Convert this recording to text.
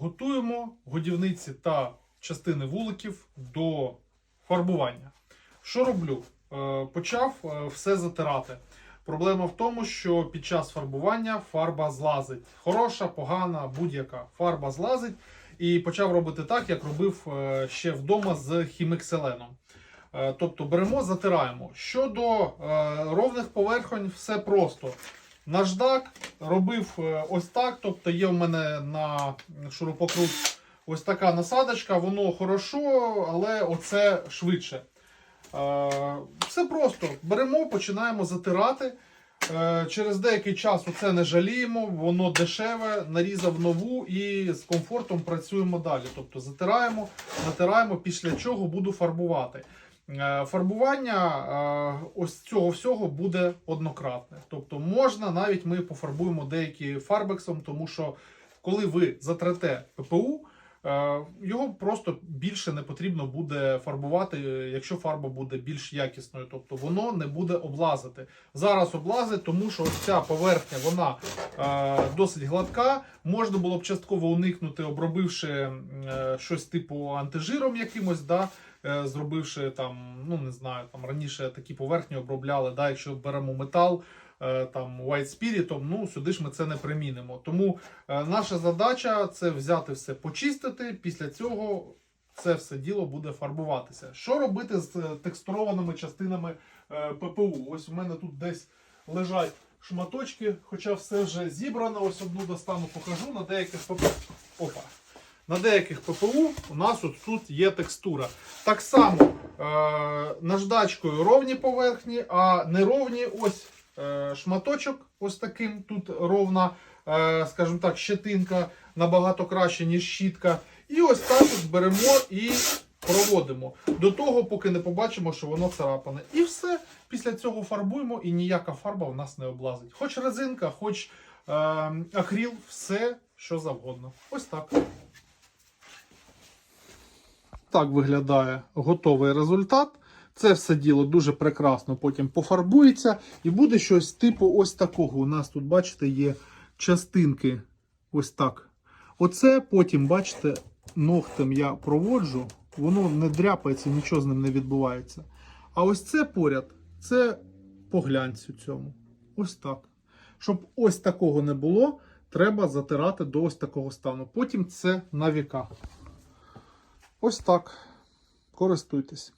готуємо годівниці та частини вуликів до фарбування. Що роблю? Е, Почав е, все затирати. Проблема в тому, що під час фарбування фарба злазить. Хороша, погана, будь-яка фарба злазить. І почав робити так, як робив е, ще вдома з хімекселеном. Е, Тобто беремо, затираємо. Щодо ровних поверхонь, все просто. Наждак робив е, ось так. Тобто є в мене на шурупокрут ось така насадочка, воно хорошо, але оце швидше. Е, Все просто. Беремо, починаємо затирати. Е, Через деякий час оце не жаліємо, воно дешеве, нарізав нову і з комфортом працюємо далі. Тобто затираємо, натираємо, після чого буду фарбувати. Е, Фарбування е, ось цього всього буде однократне. Тобто можна навіть ми пофарбуємо деякі фарбексом, тому що коли ви затрете ППУ, його просто більше не потрібно буде фарбувати, е, якщо фарба буде більш якісною. Тобто воно не буде облазити. Зараз облазить, тому що ось ця поверхня вона е, досить гладка. Можна було б частково уникнути, обробивши е, щось типу антижиром якимось. Да? е, Зробивши там, ну не знаю, там раніше такі поверхні обробляли. Да, якщо беремо метал, е, там White Spirit, ну сюди ж ми це не примінимо. Тому е, наша задача це взяти все, почистити. Після цього це все діло буде фарбуватися. Що робити з е, текстурованими частинами е, ППУ? Ось у мене тут десь лежать шматочки, хоча все вже зібрано. Ось одну достану, покажу на деяких ППУ. Опа. На деяких ППУ у нас от тут є текстура. Так само е, наждачкою ровні поверхні, а неровні ось е, шматочок, ось таким тут ровна, е, скажімо так, щетинка набагато краще, ніж щітка. І ось так от беремо і проводимо до того, поки не побачимо, що воно царапане. І все. Після цього фарбуємо, і ніяка фарба в нас не облазить. Хоч резинка, хоч е, акріл, все що завгодно. Ось так. Так виглядає готовий результат. Це все діло дуже прекрасно потім пофарбується і буде щось типу ось такого. У нас тут, бачите, є частинки ось так. Оце потім, бачите, ногтем я проводжу, воно не дряпається, нічого з ним не відбувається. А ось це поряд, це по глянцю цьому. Ось так. Щоб ось такого не було, треба затирати до ось такого стану. Потім це на віка. Ось так. Користуйтесь.